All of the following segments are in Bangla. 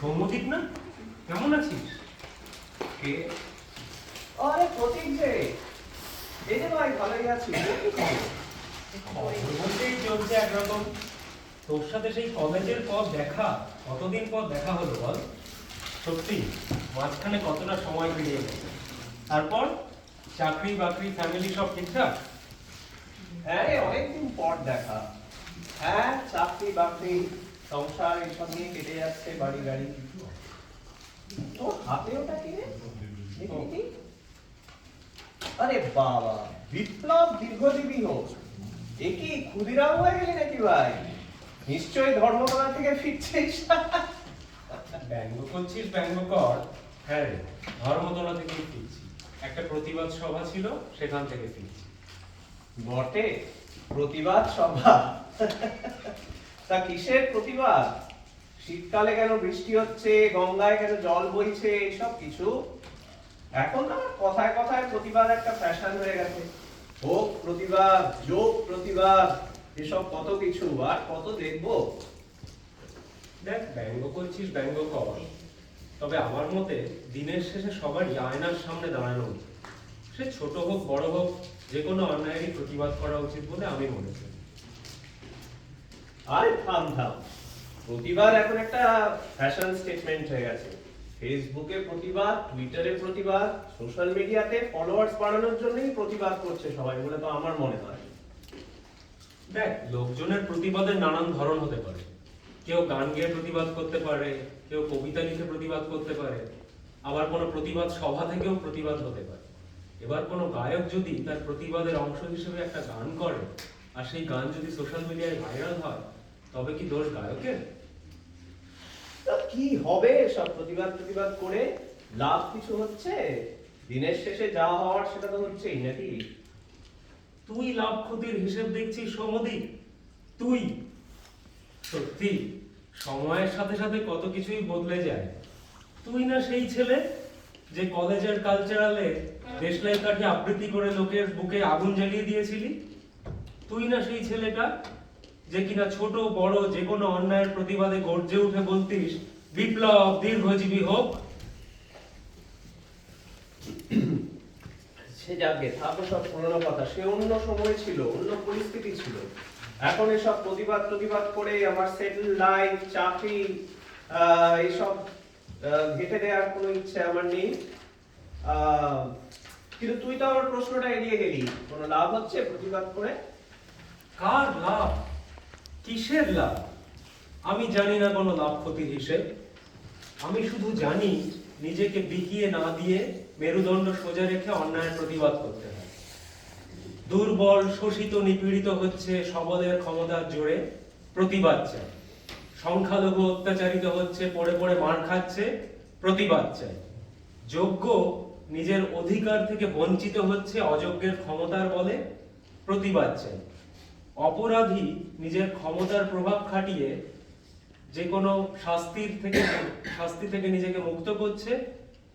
সৌম্যদীপ না? কেমন আছিস? কে? আরে প্রতীক যে। এই যে ভাই ভালোই আছি। বলতেই চলছে একরকম। তোর সাথে সেই কলেজের পর দেখা কতদিন পর দেখা হলো বল? সত্যি মাঝখানে কতটা সময় পেরিয়ে গেছে। তারপর চাকরি বাকরি ফ্যামিলি সব ঠিকঠাক? হ্যাঁ অনেকদিন পর দেখা। হ্যাঁ চাকরি বাকরি। সংসার এইসব নিয়ে কেটে যাচ্ছে বাড়ি গাড়ি। ও হাতে ওটা কি রে? আরে বাবা বিপ্লব দীর্ঘজীবী হোক। এ কি ক্ষুদিরাম হয়ে গেলি নাকি ভাই? নিশ্চয়ই ধর্মতলা থেকে ফিরছিস। ব্যঙ্গ করছিস ব্যঙ্গ কর। হ্যাঁ রে ধর্মতলা থেকেই ফিরছি। একটা প্রতিবাদ সভা ছিল সেখান থেকে ফিরছি। বটে প্রতিবাদ সভা। তা কিসের প্রতিবাদ? শীতকালে কেন বৃষ্টি হচ্ছে? গঙ্গায় কেন জল বইছে? এইসব কিছু? এখন না, কথায় কথায় প্রতিবাদ একটা ফ্যাশন হয়ে গেছে। হোক প্রতিবাদ, যোগ প্রতিবাদ, এসব কত কিছু? আর কত দেখব? দেখ, ব্যঙ্গ করছিস, ব্যঙ্গ কর। তবে আমার মতে, দিনের শেষে সবারই আয়নার সামনে দাঁড়ানো উচিত। সে ছোট হোক, বড় হোক, যে কোনো অন্যায়েরই প্রতিবাদ করা উচিত বলে আমি মনে করি। আরে থাম থাম। প্রতিবাদ এখন একটা ফ্যাশন স্টেটমেন্ট হয়ে গেছে। ফেসবুকে প্রতিবাদ টুইটারে প্রতিবাদ সোশ্যাল মিডিয়াতে ফলোয়ার্স বাড়ানোর জন্যই প্রতিবাদ করছে সবাই, বলে তো আমার মনে হয়। দেখ, লোকজনের প্রতিবাদের নানান ধরন হতে পারে। কেউ গান গেয়ে প্রতিবাদ করতে পারে, কেউ কবিতা লিখে প্রতিবাদ করতে পারে। আবার কোনো প্রতিবাদ সভা থেকেও প্রতিবাদ হতে পারে। এবার কোনো গায়ক যদি তার প্রতিবাদের অংশ হিসেবে একটা গান করে, আর সেই গান যদি সোশ্যাল মিডিয়ায় ভাইরাল হয় তবে কি দোষ গায়কের? কি হবে? সব প্রতিবাদ প্রতিবাদ করে লাভ কিছু হচ্ছে? দিনের শেষে যা হওয়ার সেটা তো হচ্ছেই নাকি? তুই লাভ ক্ষতির হিসেব দেখছিস তুই? সত্যি সময়ের সাথে সাথে কত কিছুই বদলে যায়। তুই না সেই ছেলে যে কলেজের কালচারালে দেশলাই কাঠি আবৃত্তি করে লোকের বুকে আগুন জ্বালিয়ে দিয়েছিলি? তুই না সেই ছেলেটা যে কিনা ছোট বড় যে কোনো অন্যায়ের প্রতিবাদে গর্জে উঠে বলতিস বিপ্লব দীর্ঘজীবী হোক। সে যাকে থাকো সব পুরনো কথা। সে অন্য সময় ছিল অন্য পরিস্থিতি ছিল। এখন এসব প্রতিবাদ প্রতিবাদ করে আমার সেটেল লাইফ চাকরি আহ, এইসব ঘেটে দেওয়ার কোনো ইচ্ছে আমার নেই। আহ, কিন্তু তুই তো আমার প্রশ্নটা এড়িয়ে গেলি। কোনো লাভ হচ্ছে প্রতিবাদ করে? কার লাভ? কিসের লাভ? আমি জানি না কোনো লাভ ক্ষতির হিসেব আমি শুধু জানি নিজেকে বিকিয়ে না দিয়ে মেরুদণ্ড সোজা রেখে অন্যায়ের প্রতিবাদ করতে হয়। দুর্বল, শোষিত, নিপীড়িত হচ্ছে সবলের ক্ষমতার জোরে প্রতিবাদ চাই। সংখ্যালঘু অত্যাচারিত হচ্ছে, পড়ে পড়ে মার খাচ্ছে, প্রতিবাদ চাই। যোগ্য নিজের অধিকার থেকে বঞ্চিত হচ্ছে অযোগ্যের ক্ষমতার বলে প্রতিবাদ চাই। অপরাধী নিজের ক্ষমতার প্রভাব খাটিয়ে যে কোনো শাস্তির থেকে, শাস্তি থেকে নিজেকে মুক্ত করছে,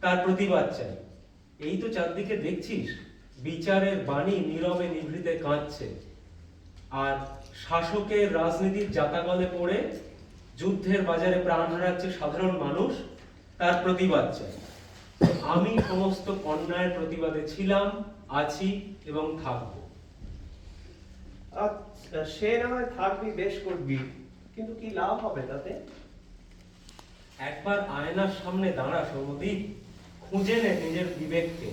তার প্রতিবাদ চাই এই তো চারদিকে দেখছিস, বিচারের বাণী নীরবে নিভৃতে কাঁদছে। আর শাসকের রাজনীতির জাতাকলে পড়ে যুদ্ধের বাজারে প্রাণ হারাচ্ছে সাধারণ মানুষ, তার প্রতিবাদ চাই আমি সমস্ত অন্যায়ের প্রতিবাদে ছিলাম, আছি এবং থাকব। সে না হয় থাকবি বেশ করবি কিন্তু কি লাভ হবে তাতে? একবার আয়নার সামনে দাঁড়া সৌমদীপ খুঁজে নে নিজের বিবেককে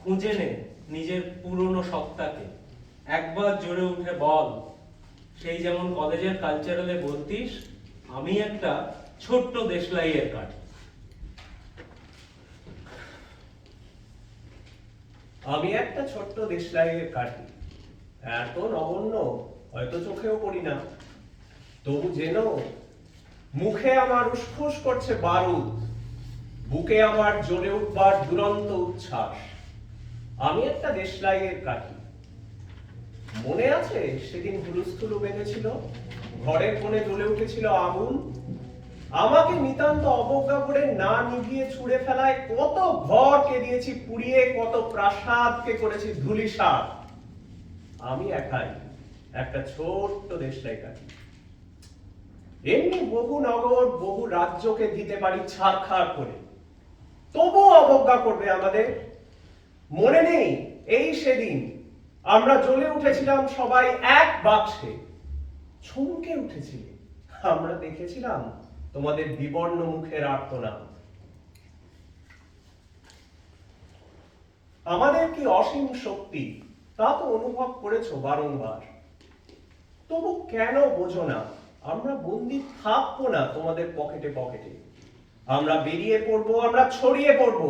খুঁজে নে নিজের পুরনো সত্তাকে। একবার জোরে উঠে বল সেই যেমন কলেজের কালচারালে বলতিস আমি একটা ছোট্ট দেশলাইয়ের কাঠ। আমি একটা ছোট্ট দেশলাইয়ের কাঠি এত নগণ্য, হয়তো চোখেও পড়ি না। তবু যেন মুখে আমার উসফুস করছে বারুদ, বুকে আমার জ্বলে উঠবার দুরন্ত উচ্ছ্বাস। আমি একটা দেশলাইয়ের কাঠি। মনে আছে সেদিন হুলুস্থুলু বেঁধেছিল ঘরের কোণে জ্বলে উঠেছিল আগুন। আমাকে নিতান্ত অবজ্ঞা করে না নিভিয়ে ছুঁড়ে ফেলায় কত ঘরকে দিয়েছি পুড়িয়ে কত প্রাসাদকে করেছি ধুলিসাৎ। আমি একাই, একটা ছোট্ট দেশলাই কাঠি এমনি বহু নগর, বহু রাজ্যকে দিতে পারি ছাড়খাড় করে। তবু অবজ্ঞা করবে আমাদের। মনে নেই, এই সেদিন আমরা জ্বলে উঠেছিলাম সবাই এক বাক্সে। চমকে উঠেছিলে। আমরা দেখেছিলাম তোমাদের বিবর্ণ মুখের আর্তনাদ। আমাদের কি অসীম শক্তি তা তো অনুভব করেছ বারংবার। তবু কেন বোঝো না, আমরা বন্দি থাকব না তোমাদের পকেটে পকেটে। আমরা বেরিয়ে পড়ব, আমরা ছড়িয়ে পড়ব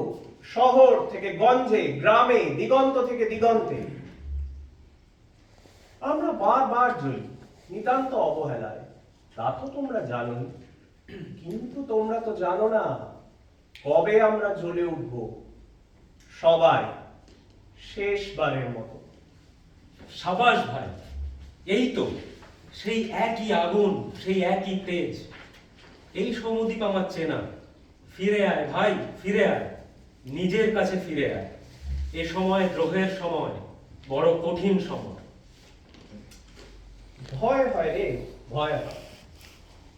শহর থেকে গঞ্জে, গ্রামে, দিগন্ত থেকে দিগন্তে। আমরা বারবার জ্বলি নিতান্ত অবহেলায়। তা তো তোমরা জানোই, কিন্তু তোমরা তো জানো না কবে আমরা জ্বলে উঠব। সবাই শেষবারের মতো। সাবাস ভাই, এই তো, সেই একই আগুন, সেই একই তেজ। এই সৌমদ্বীপ আমার চেনা। ফিরে আয় ভাই, ফিরে আয়, নিজের কাছে ফিরে আয়। এ সময় দ্রোহের সময়, বড় কঠিন সময়। ভয় হয় রে, ভয় হয়।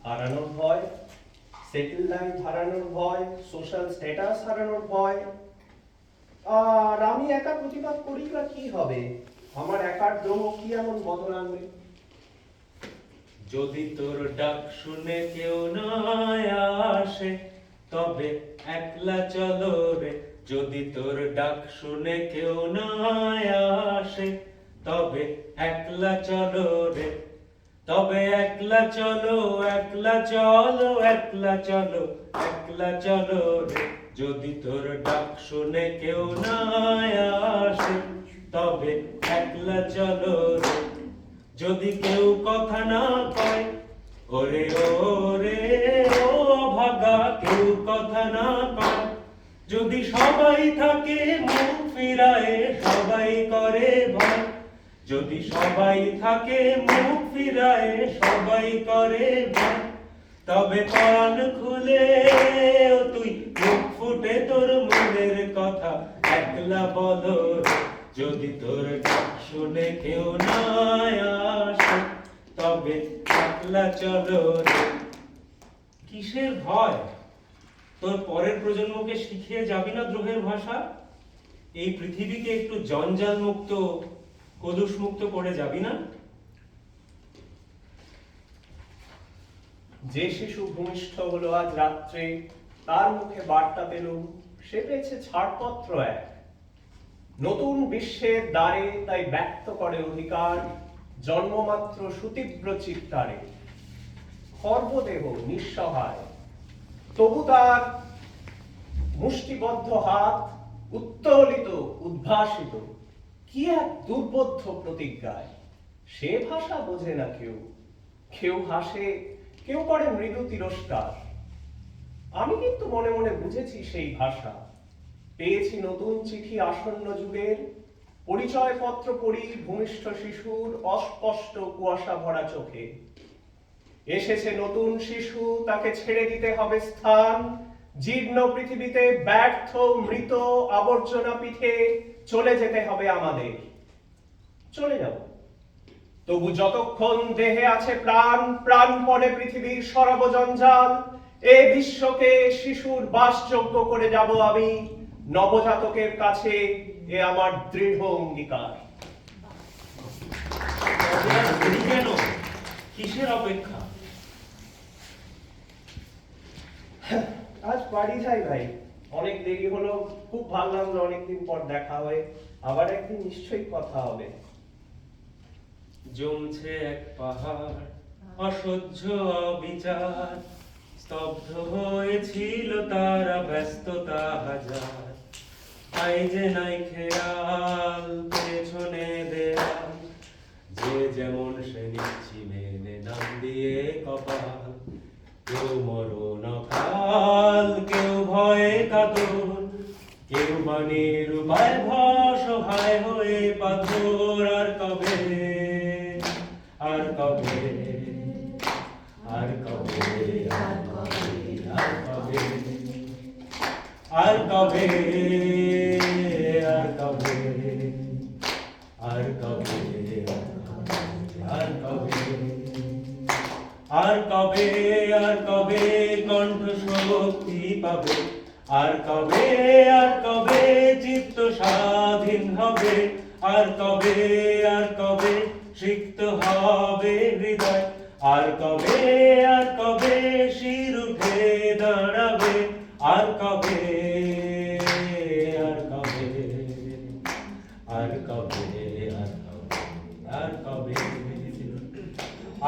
হারানোর ভয় সেটেল লাইফ হারানোর ভয় সোশ্যাল স্ট্যাটাস হারানোর ভয়। আর আমি একা প্রতিবাদ করি বা কি হবে? আমার একার দ্রোহ কি এমন বদল আনবে? যদি তোর ডাক শুনে কেউ না আসে, তবে একলা চলো রে। যদি তোর ডাক শুনে কেউ না আসে, তবে একলা চলো রে। তবে একলা চলো একলা চলো একলা চলো একলা চলো রে। যদি তোর ডাক শুনে কেউ না আসে তবে একলা চলো রে। যদি কেউ কথা না কয়, ওরে ওরে, ও ভাগা, কেউ কথা না কয়। যদি সবাই থাকে মুখ ফিরায়, সবাই করে ভয়। যদি সবাই থাকে মুখ ফিরায়, সবাই করে ভয়। তবে কান খুলে তুই মুখ ফুটে তোর মনের কথা। একলা বলো। যদি তোর শুনে কেউ না তবে একলা চলো কিসের ভয়? তোর পরের প্রজন্মকে শিখিয়ে যাবি না দ্রোহের ভাষা? এই পৃথিবীকে একটু জঞ্জাল মুক্ত কলুষ মুক্ত করে যাবি না? যে শিশু ভূমিষ্ঠ হলো আজ রাত্রে, তার মুখে বার্তা পেলুম, সে পেয়েছে ছাড়পত্র এক। নতুন বিশ্বের দ্বারে তাই ব্যক্ত করে অধিকার, জন্মমাত্র সুতীব্র চিত্তারে। সর্বদেহ নিঃসহায়। তবু তার মুষ্টিবদ্ধ হাত উত্তোলিত, উদ্ভাসিত। কি এক দুর্বোধ্য প্রতিজ্ঞায়। সে ভাষা বোঝে না কেউ। কেউ হাসে, কেউ করে মৃদু তিরস্কার। আমি কিন্তু মনে মনে বুঝেছি সেই ভাষা। পেয়েছি নতুন চিঠি আসন্ন যুগের। পরিচয়পত্র পড়ি ভূমিষ্ঠ শিশুর অস্পষ্ট কুয়াশা ভরা চোখে। এসেছে নতুন শিশু, তাকে ছেড়ে দিতে হবে স্থান। জীর্ণ পৃথিবীতে ব্যর্থ, মৃত আবর্জনা পিঠে চলে যেতে হবে আমাদের। চলে যাব। তবু যতক্ষণ দেহে আছে প্রাণ, প্রাণপণে পৃথিবীর সর্বজঞ্জাল, এ বিশ্বকে শিশুর বাসযোগ্য করে যাব আমি। নবজাতকের কাছে এ আমার দৃঢ় অঙ্গীকার। কেন? কিসের অপেক্ষা? আজ বাড়ি যাই ভাই। অনেক দেরি হলো খুব ভালো লাগল অনেকদিন পর দেখা হয়ে। আবার একদিন নিশ্চয়ই কথা হবে। জমছে এক পাহাড় অসহ্য অবিচার। স্তব্ধ হয়েছিল তারা ব্যস্ততা হাজার। তাই যে নাই খেয়াল, পেছনে দেয়াল। যে যেমন সে নিচ্ছি মেনে নাম দিয়ে কপাল। কেউ মরণ কাল কেউ ভয়ে কাতর। কেউ বাণীর উপায় ভসহায় হয়ে পাথর আর কবে? আর কবে? আর কবে? আর কবে? আর কবে? স্বাধীন হবে আর কবে আর কবে সিক্ত হবে হৃদয় আর কবে আর কবে শির উঠে দাঁড়াবে আর কবে আর কবে আর কবে আর কবে আর কবে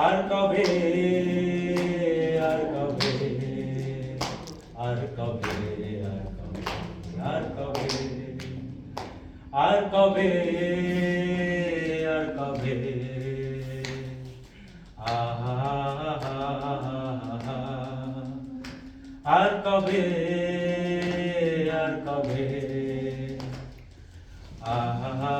আর কবে আর কবে আর কবে আর কবে আর কবে আর কবে? আহা, আর কবে আর কবে? আহা,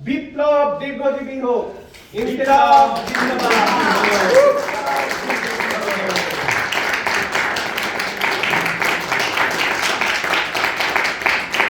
বিপ্লব দীর্ঘজীবী হোক, ইনকিলাব জিন্দাবাদ